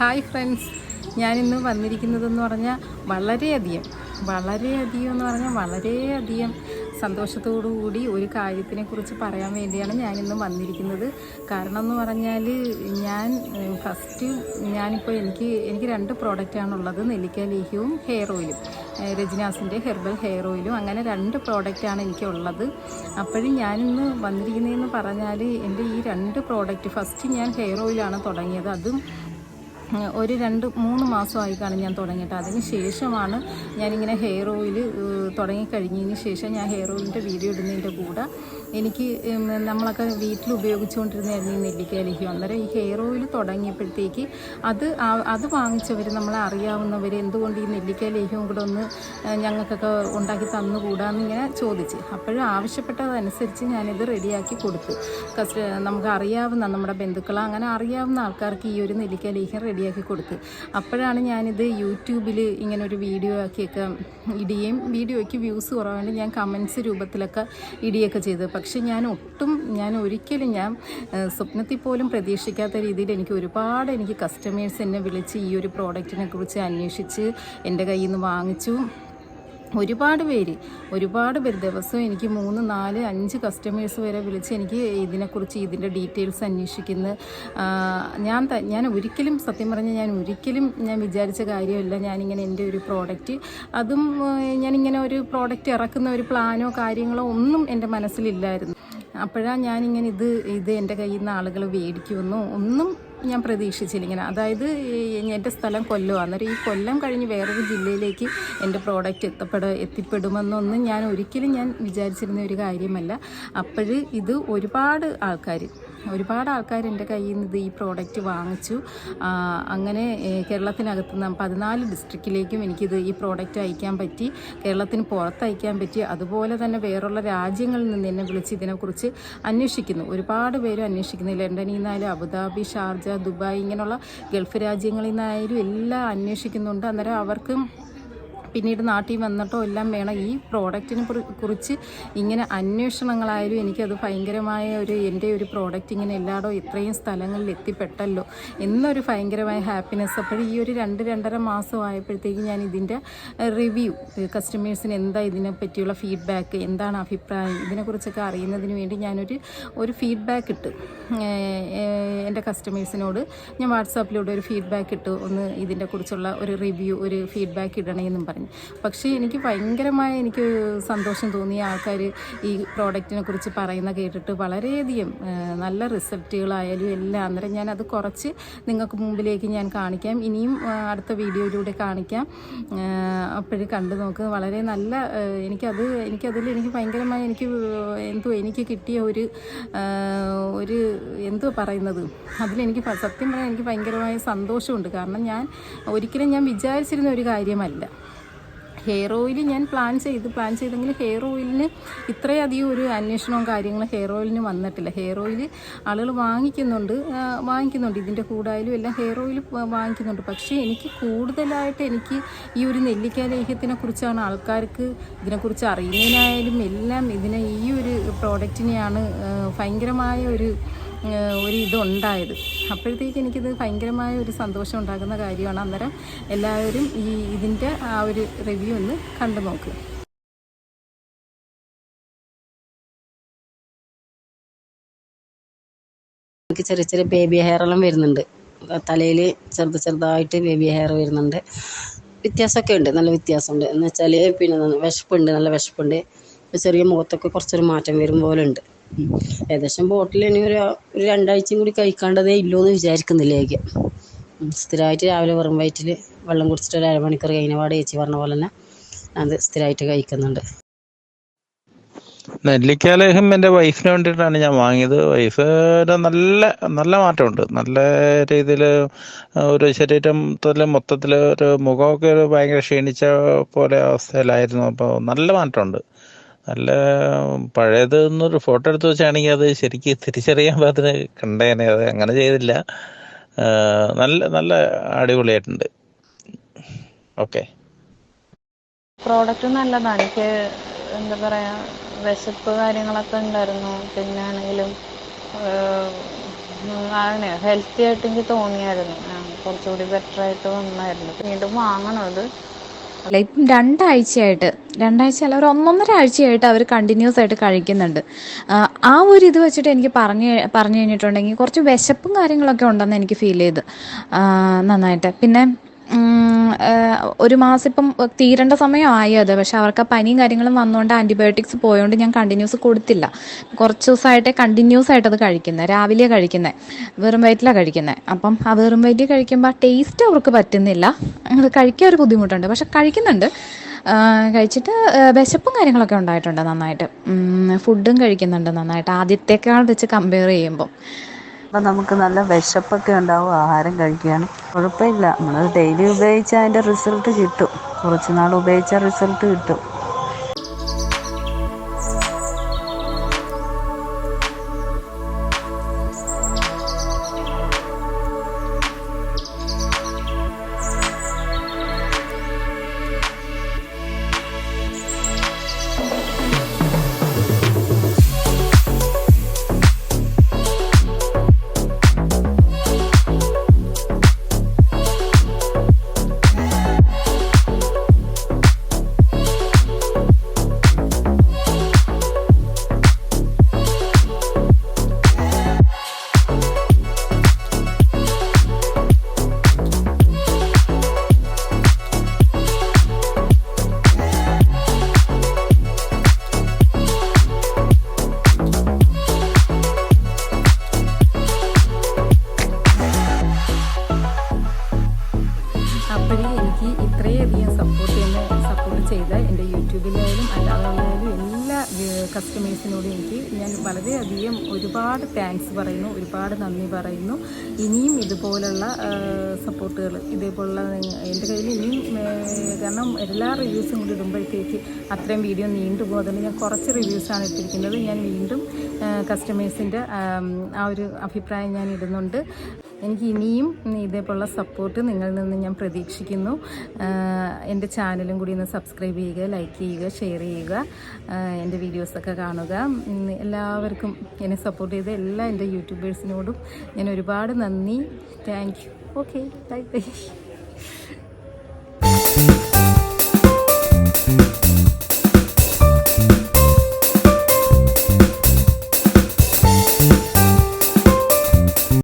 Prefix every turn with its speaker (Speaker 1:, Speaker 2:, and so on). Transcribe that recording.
Speaker 1: Hi friends ഞാനിന്ന് വന്നിരിക്കുന്നതെന്ന് പറഞ്ഞാൽ വളരെയധികം വളരെയധികം എന്ന് പറഞ്ഞാൽ വളരെയധികം കൂടി ഒരു കാര്യത്തിനെക്കുറിച്ച് പറയാൻ വേണ്ടിയാണ് ഞാനിന്ന് വന്നിരിക്കുന്നത്. കാരണം എന്ന് പറഞ്ഞാൽ ഞാൻ ഫസ്റ്റ് ഞാനിപ്പോൾ എനിക്ക് എനിക്ക് രണ്ട് പ്രോഡക്റ്റാണുള്ളത് നെല്ലിക്ക ലേഹ്യവും ഹെയർ ഓയിലും രജിനാസിന്റെ ഹെർബൽ ഹെയർ ഓയിലും അങ്ങനെ രണ്ട് പ്രോഡക്റ്റാണ് എനിക്കുള്ളത്. അപ്പോഴും ഞാനിന്ന് വന്നിരിക്കുന്നതെന്ന് പറഞ്ഞാൽ എന്റെ ഈ രണ്ട് പ്രോഡക്റ്റ് ഫസ്റ്റ് ഞാൻ ഹെയർ ഓയിലാണ് തുടങ്ങിയത്. അതും ഒരു രണ്ട് മൂന്ന് മാസമായി ഞാൻ തുടങ്ങിയിട്ട്. അതിന് ശേഷമാണ് ഞാനിങ്ങനെ ഹെയർ ഓയിൽ തുടങ്ങിക്കഴിഞ്ഞതിന് ശേഷം ഞാൻ ഹെയർ ഓയിലിന്റെ വീഡിയോ ഇടുന്നതിന്റെ കൂടെ എനിക്ക് നമ്മളൊക്കെ വീട്ടിൽ ഉപയോഗിച്ചുകൊണ്ടിരുന്നതായിരുന്നു ഈ നെല്ലിക്ക ലേഹ്യം അന്നേരം ഈ ഹെയർ ഓയിൽ തുടങ്ങിയപ്പോഴത്തേക്ക് അത് അത് വാങ്ങിച്ചവർ നമ്മളെ അറിയാവുന്നവർ എന്തുകൊണ്ട് ഈ നെല്ലിക്ക ലേഹ്യവും കൂടെ ഒന്ന് ഞങ്ങൾക്കൊക്കെ ഉണ്ടാക്കി തന്നുകൂടാന്ന് ഇങ്ങനെ ചോദിച്ച്. അപ്പോഴും ആവശ്യപ്പെട്ടതനുസരിച്ച് ഞാനിത് റെഡിയാക്കി കൊടുത്തു. കസ്റ്റ നമുക്ക് അറിയാവുന്ന നമ്മുടെ ബന്ധുക്കൾ അങ്ങനെ അറിയാവുന്ന ആൾക്കാർക്ക് ഈ ഒരു നെല്ലിക്ക ലേഹ്യം റെഡിയാക്കി കൊടുത്ത്. അപ്പോഴാണ് ഞാനിത് യൂട്യൂബിൽ ഇങ്ങനെ ഒരു വീഡിയോ ആക്കിയൊക്കെ ഇടുകയും വീഡിയോയ്ക്ക് വ്യൂസ് കുറവാണ് ഞാൻ കമൻസ് രൂപത്തിലൊക്കെ ഇടിയൊക്കെ ചെയ്തത് പക്ഷേ ഞാൻ ഒട്ടും ഞാൻ ഒരിക്കലും ഞാൻ സ്വപ്നത്തിൽ പോലും പ്രതീക്ഷിക്കാത്ത രീതിയിൽ എനിക്ക് ഒരുപാട് എനിക്ക് കസ്റ്റമേഴ്സ് എന്നെ വിളിച്ച് ഈ ഒരു പ്രോഡക്റ്റിനെ കുറിച്ച് അന്വേഷിച്ച് എന്റെ കയ്യിൽ നിന്ന് വാങ്ങിച്ചു. ഒരുപാട് പേര് ഒരുപാട് പേര്. ദിവസവും എനിക്ക് മൂന്ന് നാല് അഞ്ച് കസ്റ്റമേഴ്സ് വരെ വിളിച്ച് എനിക്ക് ഇതിനെക്കുറിച്ച് ഇതിന്റെ ഡീറ്റെയിൽസ് അന്വേഷിക്കുന്ന. ഞാൻ ഞാൻ ഒരിക്കലും സത്യം പറഞ്ഞാൽ ഞാൻ ഒരിക്കലും ഞാൻ വിചാരിച്ച കാര്യമല്ല. ഞാനിങ്ങനെ എന്റെ ഒരു പ്രോഡക്റ്റ് അതും ഞാനിങ്ങനെ ഒരു പ്രോഡക്റ്റ് ഇറക്കുന്ന ഒരു പ്ലാനോ കാര്യങ്ങളോ ഒന്നും എന്റെ മനസ്സിലില്ലായിരുന്നു. അപ്പോഴാണ് ഞാനിങ്ങനെ ഇത് ഇത് എന്റെ കയ്യിൽ നിന്ന് ആളുകൾ മേടിക്കുമെന്നോ ഒന്നും ഞാൻ പ്രതീക്ഷിച്ചില്ല ഇങ്ങനെ അതായത് എന്റെ സ്ഥലം കൊല്ലമാണ് അന്നേരം ഈ കൊല്ലം കഴിഞ്ഞ് വേറൊരു ജില്ലയിലേക്ക് എന്റെ പ്രോഡക്റ്റ് എത്തപ്പെട എത്തിപ്പെടുമെന്നൊന്നും ഞാൻ ഒരിക്കലും ഞാൻ വിചാരിച്ചിരുന്ന ഒരു കാര്യമല്ല. അപ്പോഴ് ഇത് ഒരുപാട് ആൾക്കാർ ഒരുപാട് ആൾക്കാർ എന്റെ കയ്യിൽ നിന്ന് ഇത് ഈ പ്രോഡക്റ്റ് വാങ്ങിച്ചു. അങ്ങനെ കേരളത്തിനകത്ത് നിന്ന് പതിനാല് ഡിസ്ട്രിക്റ്റിലേക്കും എനിക്കിത് ഈ പ്രോഡക്റ്റ് അയക്കാൻ പറ്റി. കേരളത്തിന് പുറത്ത് അയക്കാൻ പറ്റി. അതുപോലെ തന്നെ വേറുള്ള രാജ്യങ്ങളിൽ നിന്ന് എന്നെ വിളിച്ച് ഇതിനെക്കുറിച്ച് അന്വേഷിക്കുന്നു. ഒരുപാട് പേര് അന്വേഷിക്കുന്നു ലണ്ടനിൽ നിന്നാലും അബുദാബി ഷാർജ ദുബായ് ഇങ്ങനെയുള്ള ഗൾഫ് രാജ്യങ്ങളിൽ നിന്നായാലും എല്ലാം അന്വേഷിക്കുന്നുണ്ട്. അന്നേരം അവർക്ക് പിന്നീട് നാട്ടിൽ വന്നിട്ടോ എല്ലാം വേണം. ഈ പ്രോഡക്റ്റിനെ കുറിച്ച് ഇങ്ങനെ അന്വേഷണങ്ങളായാലും എനിക്കത് ഭയങ്കരമായ ഒരു എന്റെ ഒരു പ്രോഡക്റ്റ് ഇങ്ങനെ എല്ലായിടവും ഇത്രയും സ്ഥലങ്ങളിൽ എത്തിപ്പെട്ടല്ലോ. എന്നൊരു ഭയങ്കരമായ ഹാപ്പിനെസ് അപ്പോൾ ഈ ഒരു രണ്ട് രണ്ടര മാസം ഞാൻ ഇതിന്റെ റിവ്യൂ കസ്റ്റമേഴ്സിന് എന്താ ഇതിനെ പറ്റിയുള്ള ഫീഡ്ബാക്ക് എന്താണ് അഭിപ്രായം ഇതിനെക്കുറിച്ചൊക്കെ അറിയുന്നതിന് വേണ്ടി ഞാനൊരു ഒരു ഫീഡ്ബാക്ക് ഇട്ടു. എന്റെ കസ്റ്റമേഴ്സിനോട് ഞാൻ വാട്സാപ്പിലൂടെ ഒരു ഫീഡ്ബാക്ക് ഇട്ടു. ഒന്ന് ഇതിന്റെ കുറിച്ചുള്ള ഒരു റിവ്യൂ ഒരു ഫീഡ്ബാക്ക് ഇടണേ എന്നും പറഞ്ഞു പക്ഷേ എനിക്ക് ഭയങ്കരമായ എനിക്ക് സന്തോഷം തോന്നിയ ആൾക്കാർ ഈ പ്രോഡക്റ്റിനെ കുറിച്ച് പറയുന്ന കേട്ടിട്ട് വളരെയധികം നല്ല റിസൾട്ടുകളായാലും എല്ലാം. അന്നേരം ഞാൻ അത് കുറച്ച് നിങ്ങൾക്ക് മുമ്പിലേക്ക് ഞാൻ കാണിക്കാം. ഇനിയും അടുത്ത വീഡിയോയിലൂടെ കാണിക്കാം. അപ്പോഴും കണ്ടു നോക്ക്. വളരെ നല്ല എനിക്കത് എനിക്കതിൽ എനിക്ക് ഭയങ്കരമായി എനിക്ക് എന്തോ എനിക്ക് കിട്ടിയ ഒരു ഒരു എന്തോ പറയുന്നത്. അതിലെനിക്ക് സത്യം പറയാൻ എനിക്ക് ഭയങ്കരമായ സന്തോഷമുണ്ട്. കാരണം ഞാൻ ഒരിക്കലും ഞാൻ വിചാരിച്ചിരുന്ന ഒരു കാര്യമല്ല. ഹെയർ ഓയിൽ ഞാൻ പ്ലാൻ ചെയ്ത്. പ്ലാൻ ചെയ്തെങ്കിൽ ഹെയർ ഓയിലിന് ഇത്രയധികം ഒരു അന്വേഷണവും കാര്യങ്ങളും ഹെയർ ഓയിലിന് വന്നിട്ടില്ല. ഹെയർ ഓയിൽ ആളുകൾ വാങ്ങിക്കുന്നുണ്ട്. വാങ്ങിക്കുന്നുണ്ട്. ഇതിന്റെ കൂടായാലും എല്ലാം ഹെയർ ഓയിൽ വാങ്ങിക്കുന്നുണ്ട്. പക്ഷേ എനിക്ക് കൂടുതലായിട്ട് എനിക്ക് ഈ ഒരു നെല്ലിക്ക ലേഹ്യത്തിനെ കുറിച്ചാണ് ആൾക്കാർക്ക് ഇതിനെക്കുറിച്ച് അറിയുന്നതിനായാലും എല്ലാം ഇതിനെ ഈ ഒരു പ്രോഡക്റ്റിനെയാണ് ഭയങ്കരമായ ഒരു ഒരു ഇതുണ്ടായത് അപ്പോഴത്തേക്ക് എനിക്കിത് ഭയങ്കരമായ ഒരു സന്തോഷം ഉണ്ടാകുന്ന കാര്യമാണ്. അന്നേരം എല്ലാവരും ഈ ഇതിന്റെ ആ ഒരു റിവ്യൂ ഒന്ന് കണ്ടു നോക്കുക
Speaker 2: എനിക്ക് ചെറിയ ചെറിയ ബേബി ഹെയർ എല്ലാം വരുന്നുണ്ട്. തലയിൽ ചെറുത് ചെറുതായിട്ട് ബേബി ഹെയർ വരുന്നുണ്ട്. വ്യത്യാസമൊക്കെ ഉണ്ട്. നല്ല വ്യത്യാസമുണ്ട്. എന്ന് വെച്ചാൽ പിന്നെ വിശപ്പുണ്ട്. നല്ല വിശപ്പുണ്ട്. ചെറിയ മുഖത്തൊക്കെ കുറച്ചൊരു മാറ്റം വരും പോലെ ഉണ്ട്. ഏകദേശം ബോട്ടിൽ ഇനി ഒരു ഒരു രണ്ടാഴ്ചയും കൂടി കഴിക്കാണ്ടതേ ഇല്ലോ എന്ന് വിചാരിക്കുന്നില്ല ഏക. സ്ഥിരമായിട്ട് രാവിലെ വെറും വയറ്റിൽ വെള്ളം കുടിച്ചിട്ട് ഒരു അരമണിക്കൂർ കഴിഞ്ഞപാട് ചേച്ചി പറഞ്ഞ പോലെ തന്നെ അത് സ്ഥിരമായിട്ട് കഴിക്കുന്നുണ്ട്.
Speaker 3: നെല്ലിക്കാലേഹം എന്റെ വൈഫിന് വേണ്ടിയിട്ടാണ് ഞാൻ വാങ്ങിയത്. വൈഫ് നല്ല നല്ല മാറ്റമുണ്ട്. നല്ല രീതിയിൽ ഒരു ശരീരത്തിൽ മൊത്തത്തിൽ ഒരു മുഖമൊക്കെ ഒരു ഭയങ്കര ക്ഷീണിച്ച പോലെ അവസ്ഥയിലായിരുന്നു. അപ്പോൾ നല്ല മാറ്റമുണ്ട്. നല്ല പഴയത് എന്നൊരു ഫോട്ടോ എടുത്ത് വെച്ചാണെങ്കിൽ അത് ശരിക്ക് തിരിച്ചറിയാൻ പാകത്തിന് കണ്ടേനെ അത് അങ്ങനെ ചെയ്തില്ല. നല്ല നല്ല അടിപൊളിയായിട്ടുണ്ട്. ഓക്കെ.
Speaker 4: പ്രോഡക്റ്റ് നല്ലതാണ് എനിക്ക് എന്താ പറയാ വിശപ്പ് കാര്യങ്ങളൊക്കെ ഉണ്ടായിരുന്നു. പിന്നെ ആണെങ്കിലും ഹെൽത്തി ആയിട്ട് എനിക്ക് തോന്നിയായിരുന്നു. കുറച്ചുകൂടി ബെറ്റർ ആയിട്ട് വന്നായിരുന്നു. വീണ്ടും വാങ്ങണം അത്.
Speaker 5: ഇപ്പം രണ്ടാഴ്ചയായിട്ട് രണ്ടാഴ്ച അല്ല ഒരു ഒന്നൊന്നര ആഴ്ചയായിട്ട് അവർ കണ്ടിന്യൂസ് ആയിട്ട് കഴിക്കുന്നുണ്ട്. ആ, ഒരു ഇത് വെച്ചിട്ട് എനിക്ക് പറഞ്ഞു പറഞ്ഞു കഴിഞ്ഞിട്ടുണ്ടെങ്കിൽ കുറച്ച് വിശപ്പും കാര്യങ്ങളൊക്കെ ഉണ്ടെന്ന് എനിക്ക് ഫീൽ ചെയ്ത്. നന്നായിട്ട്. പിന്നെ ഒരു മാസം ഇപ്പം തീരേണ്ട സമയമായി അത്. പക്ഷെ അവർക്ക് പനിയും കാര്യങ്ങളും വന്നുകൊണ്ട് ആന്റിബയോട്ടിക്സ് പോയതുകൊണ്ട് ഞാൻ കണ്ടിന്യൂസ് കൊടുത്തില്ല. കുറച്ച് ദിവസമായിട്ട് കണ്ടിന്യൂസ് ആയിട്ട് അത് കഴിക്കുന്നത് രാവിലെ കഴിക്കുന്നത് വെറും വയറ്റിലാണ് കഴിക്കുന്നത് അപ്പം ആ വെറും വയറ്റിൽ കഴിക്കുമ്പോൾ ടേസ്റ്റ് അവർക്ക് പറ്റുന്നില്ല. കഴിക്കാൻ ഒരു ബുദ്ധിമുട്ടുണ്ട്. പക്ഷെ കഴിക്കുന്നുണ്ട്. കഴിച്ചിട്ട് വിശപ്പും കാര്യങ്ങളൊക്കെ ഉണ്ടായിട്ടുണ്ട് നന്നായിട്ട്. ഫുഡും കഴിക്കുന്നുണ്ട് നന്നായിട്ട്. ആദ്യത്തേക്കാൾ വെച്ച് കമ്പയർ ചെയ്യുമ്പോൾ
Speaker 6: അപ്പം നമുക്ക് നല്ല വിശപ്പൊക്കെ ഉണ്ടാവും ആഹാരം കഴിക്കുകയാണ് കുഴപ്പമില്ല. നമ്മൾ ഡെയിലി ഉപയോഗിച്ചാൽ അതിന്റെ റിസൾട്ട് കിട്ടും. കുറച്ച് നാൾ ഉപയോഗിച്ചാൽ റിസൾട്ട് കിട്ടും.
Speaker 1: അപ്പോഴേ എനിക്ക് ഇത്രയധികം സപ്പോർട്ട് ചെയ്യുന്ന സപ്പോർട്ട് ചെയ്ത എന്റെ യൂട്യൂബിലായാലും അല്ലാതെയായാലും എല്ലാ കസ്റ്റമേഴ്സിനോടും എനിക്ക് ഞാൻ വളരെയധികം ഒരുപാട് താങ്ക്സ് പറയുന്നു ഒരുപാട് നന്ദി പറയുന്നു. ഇനിയും ഇതുപോലുള്ള സപ്പോർട്ടുകൾ ഇതേപോലുള്ള എന്റെ കയ്യിൽ ഇനിയും കാരണം എല്ലാ റിവ്യൂസും കൂടി ഇടുമ്പോഴത്തേക്ക് അത്രയും വീഡിയോ നീണ്ടു പോകുന്നുണ്ട് ഞാൻ കുറച്ച് റിവ്യൂസാണ് ഇട്ടിരിക്കുന്നത്. ഞാൻ വീണ്ടും കസ്റ്റമേഴ്സിന്റെ ആ ഒരു അഭിപ്രായം ഞാൻ ഇടുന്നുണ്ട്. എനിക്ക് ഇനിയും ഇതേപോലുള്ള സപ്പോർട്ട് നിങ്ങളിൽ നിന്ന് ഞാൻ പ്രതീക്ഷിക്കുന്നു. എന്റെ ചാനലും കൂടി ഒന്ന് സബ്സ്ക്രൈബ് ചെയ്യുക ലൈക്ക് ചെയ്യുക ഷെയർ ചെയ്യുക എന്റെ വീഡിയോസൊക്കെ കാണുക. എല്ലാവർക്കും എന്നെ സപ്പോർട്ട് ചെയ്ത എല്ലാ എന്റെ യൂട്യൂബേഴ്സിനോടും ഞാൻ ഒരുപാട് നന്ദി. Thank you okay bye bye